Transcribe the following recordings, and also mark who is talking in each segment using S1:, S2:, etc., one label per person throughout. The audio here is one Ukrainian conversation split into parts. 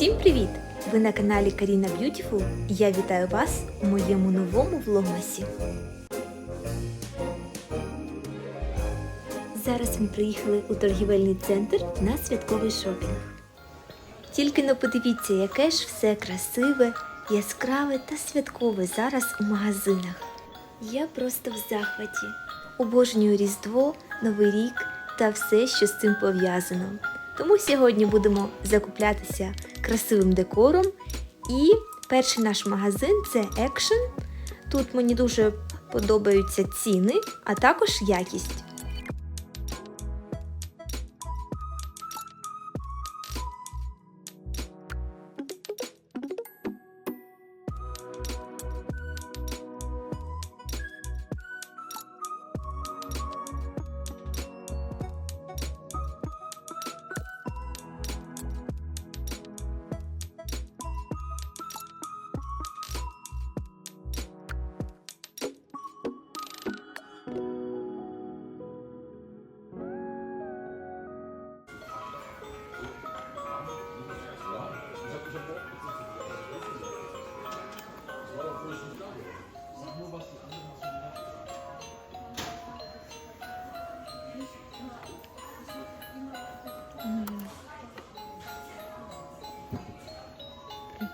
S1: Всім привіт! Ви на каналі Каріна і я вітаю вас у моєму новому влогмасі. Зараз ми приїхали у торгівельний центр на святковий шопінг. Тільки но подивіться, яке ж все красиве, яскраве та святкове зараз у магазинах. Я просто в захваті. Обожнюю Різдво, Новий рік та все, що з цим пов'язано. Тому сьогодні будемо закуплятися красивим декором. І перший наш магазин це Action. Тут мені дуже подобаються ціни, а також якість.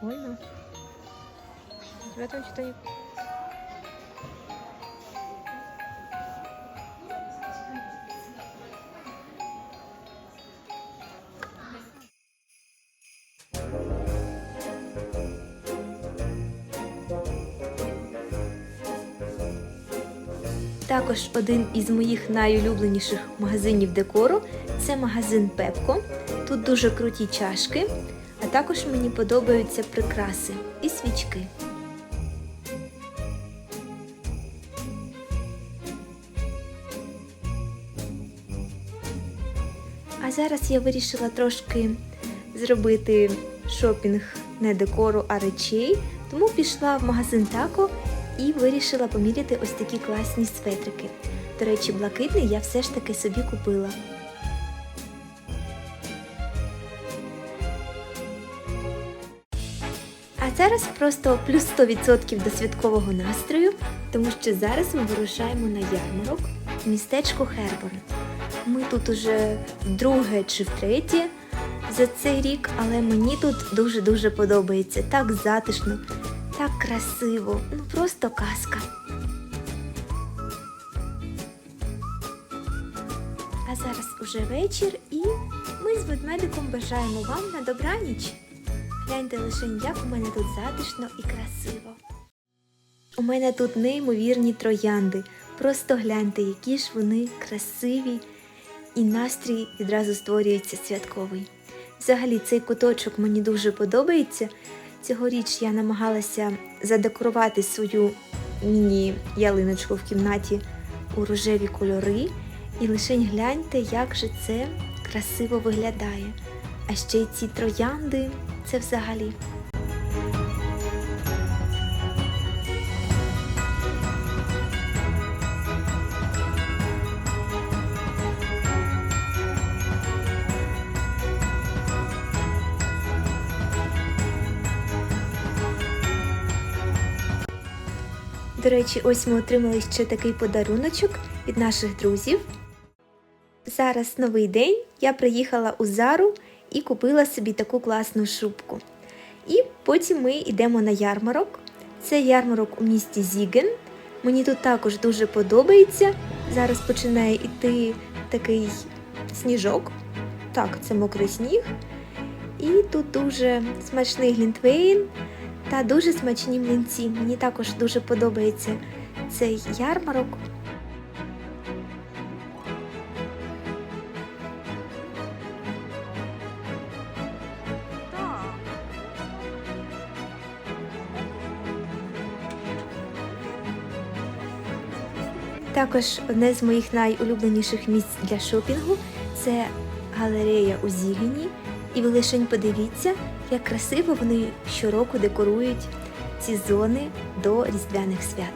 S1: Прикольно. Тебя там что-то не... Також один із моїх найулюбленіших магазинів декору це магазин Пепко. Тут дуже круті чашки, також мені подобаються прикраси і свічки. А зараз я вирішила трошки зробити шопінг не декору, а речей, тому пішла в магазин Тако і вирішила поміряти ось такі класні светрики. До речі, блакитний я все ж таки собі купила. Зараз просто плюс 100% до святкового настрою, тому що зараз ми вирушаємо на ярмарок в містечко Херборн. Ми тут уже вдруге чи втретє за цей рік, але мені тут дуже-дуже подобається. Так затишно, так красиво, ну просто казка. А зараз уже вечір і ми з ведмедиком бажаємо вам на добраніч. Гляньте лише, як у мене тут затишно і красиво. У мене тут неймовірні троянди. Просто гляньте, які ж вони красиві, і настрій відразу створюється святковий. Взагалі, цей куточок мені дуже подобається. Цьогоріч я намагалася задекорувати свою міні-ялиночку в кімнаті у рожеві кольори. І лишень гляньте, як же це красиво виглядає. А ще й ці троянди це взагалі. До речі, ось ми отримали ще такий подаруночок від наших друзів. Зараз новий день. Я приїхала у Зару і купила собі таку класну шубку. І потім ми йдемо на ярмарок. Це ярмарок у місті Зіген. Мені тут також дуже подобається. Зараз починає йти такий сніжок. Так, це мокрий сніг. І тут дуже смачний глінтвейн та дуже смачні млинці. Мені також дуже подобається цей ярмарок. Також одне з моїх найулюбленіших місць для шопінгу це галерея у Зігені. І ви лишень подивіться, як красиво вони щороку декорують ці зони до різдвяних свят.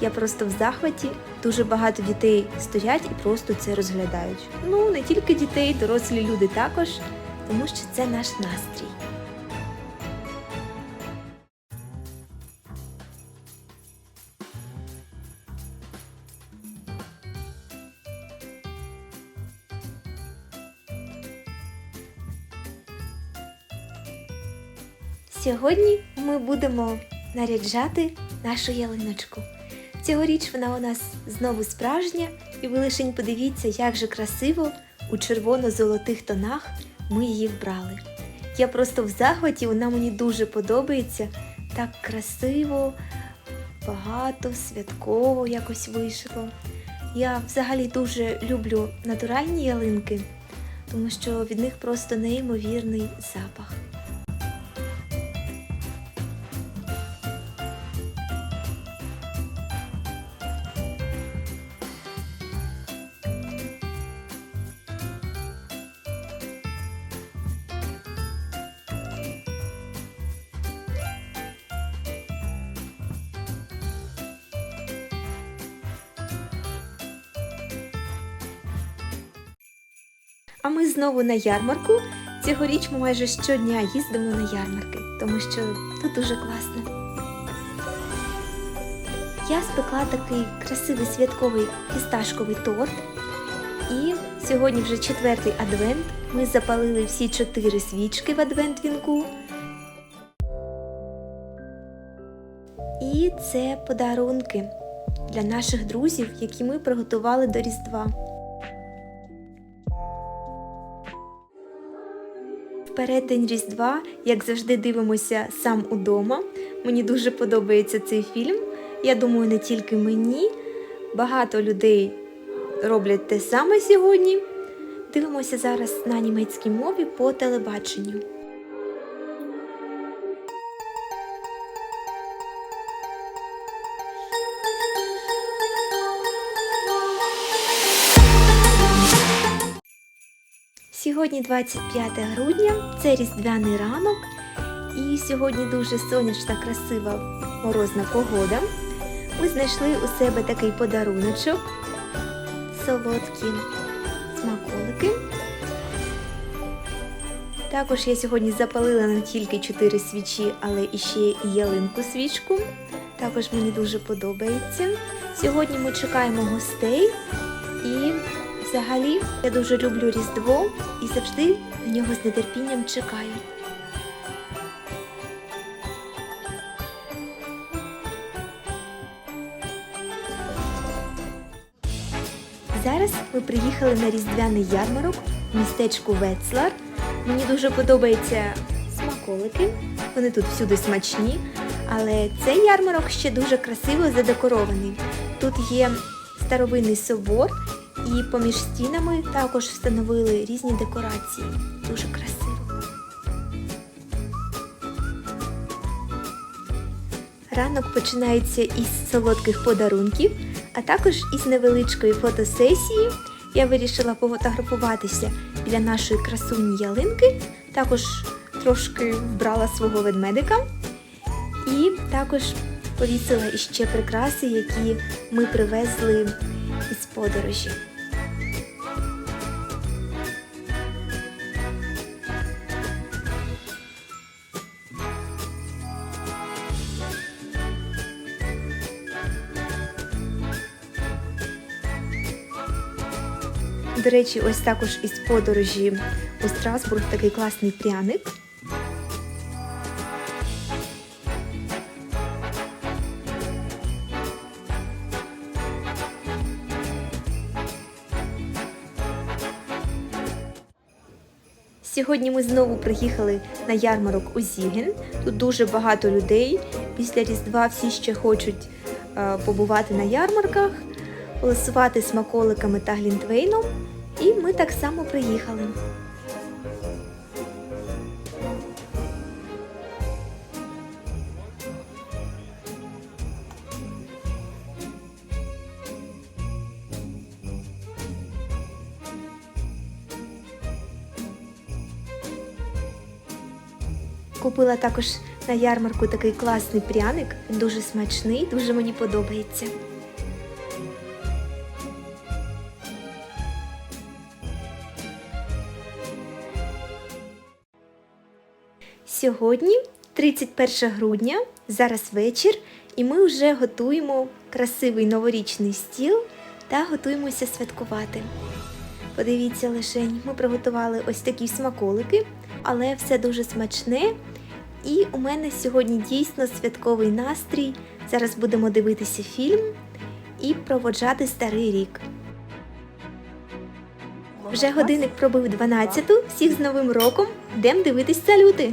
S1: Я просто в захваті, дуже багато дітей стоять і просто це розглядають. Ну, не тільки дітей, дорослі люди також, тому що це наш настрій. Сьогодні ми будемо наряджати нашу ялиночку. Цьогоріч вона у нас знову справжня, і ви лишень подивіться, як же красиво у червоно-золотих тонах ми її вбрали. Я просто в захваті, вона мені дуже подобається. Так красиво, багато, святково якось вийшло. Я взагалі дуже люблю натуральні ялинки, тому що від них просто неймовірний запах. А ми знову на ярмарку. Цьогоріч ми майже щодня їздимо на ярмарки, тому що тут дуже класно. Я спекла такий красивий святковий фісташковий торт. І сьогодні вже четвертий адвент. Ми запалили всі чотири свічки в адвент вінку. І це подарунки для наших друзів, які ми приготували до Різдва. Переддень Різдва, як завжди, дивимося сам удома. Мені дуже подобається цей фільм. Я думаю, не тільки мені. Багато людей роблять те саме сьогодні. Дивимося зараз на німецькій мові по телебаченню. Сьогодні 25 грудня, це різдвяний ранок, і сьогодні дуже сонячна, красива морозна погода. Ми знайшли у себе такий подаруночок, солодкі смаколики. Також я сьогодні запалила не тільки 4 свічі, але і ще і ялинку свічку. Також мені дуже подобається. Сьогодні ми чекаємо гостей взагалі я дуже люблю Різдво і завжди на нього з нетерпінням чекаю. Зараз ми приїхали на різдвяний ярмарок в містечку Вецлар. Мені дуже подобаються смаколики, вони тут всюди смачні, але цей ярмарок ще дуже красиво задекорований. Тут є старовинний собор, і поміж стінами також встановили різні декорації. Дуже красиво. Ранок починається із солодких подарунків, а також із невеличкої фотосесії. Я вирішила пофотографуватися біля нашої красуні ялинки, також трошки вбрала свого ведмедика і також повісила іще прикраси, які ми привезли із подорожі. До речі, ось також із подорожі у Страсбург такий класний пряник. Сьогодні ми знову приїхали на ярмарок у Зіген. Тут дуже багато людей. Після Різдва всі ще хочуть е, побувати на ярмарках, полосувати смаколиками та глінтвейном. І ми так само приїхали. Купила також на ярмарку такий класний пряник. Дуже смачний, дуже мені подобається. Сьогодні 31 грудня, зараз вечір, і ми вже готуємо красивий новорічний стіл та готуємося святкувати. Подивіться лишень, ми приготували ось такі смаколики, але все дуже смачне І у мене сьогодні дійсно святковий настрій. Зараз будемо дивитися фільм і проводжати старий рік. Вже годинник пробив 12, всіх з Новим роком. Йдемо дивитись салюти.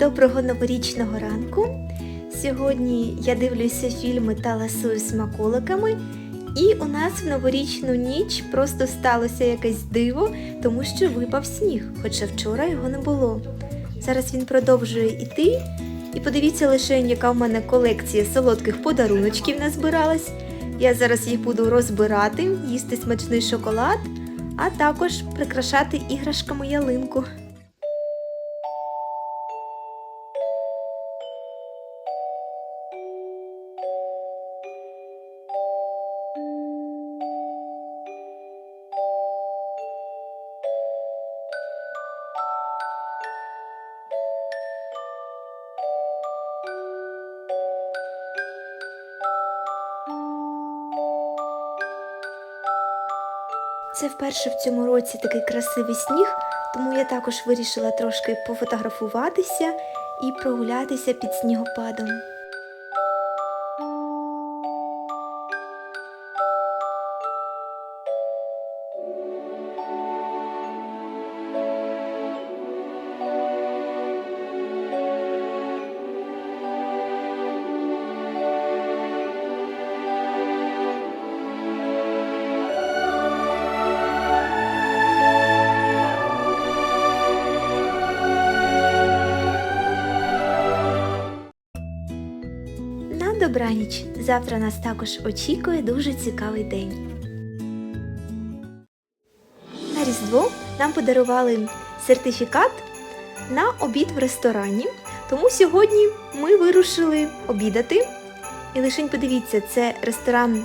S1: Доброго новорічного ранку. Сьогодні я дивлюся фільми та ласую смаколиками. І у нас в новорічну ніч просто сталося якесь диво, тому що випав сніг, хоча вчора його не було. Зараз він продовжує йти. І подивіться лише, яка в мене колекція солодких подаруночків назбиралась. Я зараз їх буду розбирати, їсти смачний шоколад, а також прикрашати іграшками ялинку. Це вперше в цьому році такий красивий сніг, тому я також вирішила трошки пофотографуватися і прогулятися під снігопадом. На добраніч. Завтра нас також очікує дуже цікавий день. На Різдво нам подарували сертифікат на обід в ресторані. Тому сьогодні ми вирушили обідати. І лишень подивіться, це ресторан,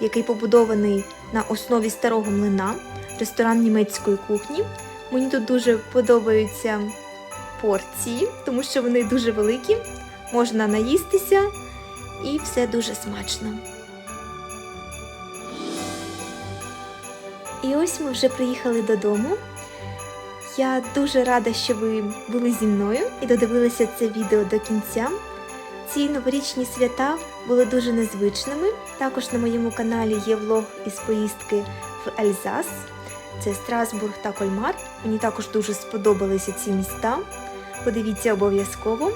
S1: який побудований на основі старого млина, ресторан німецької кухні. Мені тут дуже подобаються порції, тому що вони дуже великі, можна наїстися і все дуже смачно. І ось ми вже приїхали додому. Я дуже рада, що ви були зі мною і додивилися це відео до кінця. Ці новорічні свята були дуже незвичними. Також на моєму каналі є влог із поїздки в Ельзас. це Страсбург та Кольмар. Мені також дуже сподобалися ці міста. Подивіться обов'язково.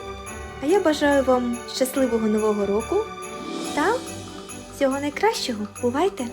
S1: А я бажаю вам щасливого нового року та всього найкращого. Бувайте!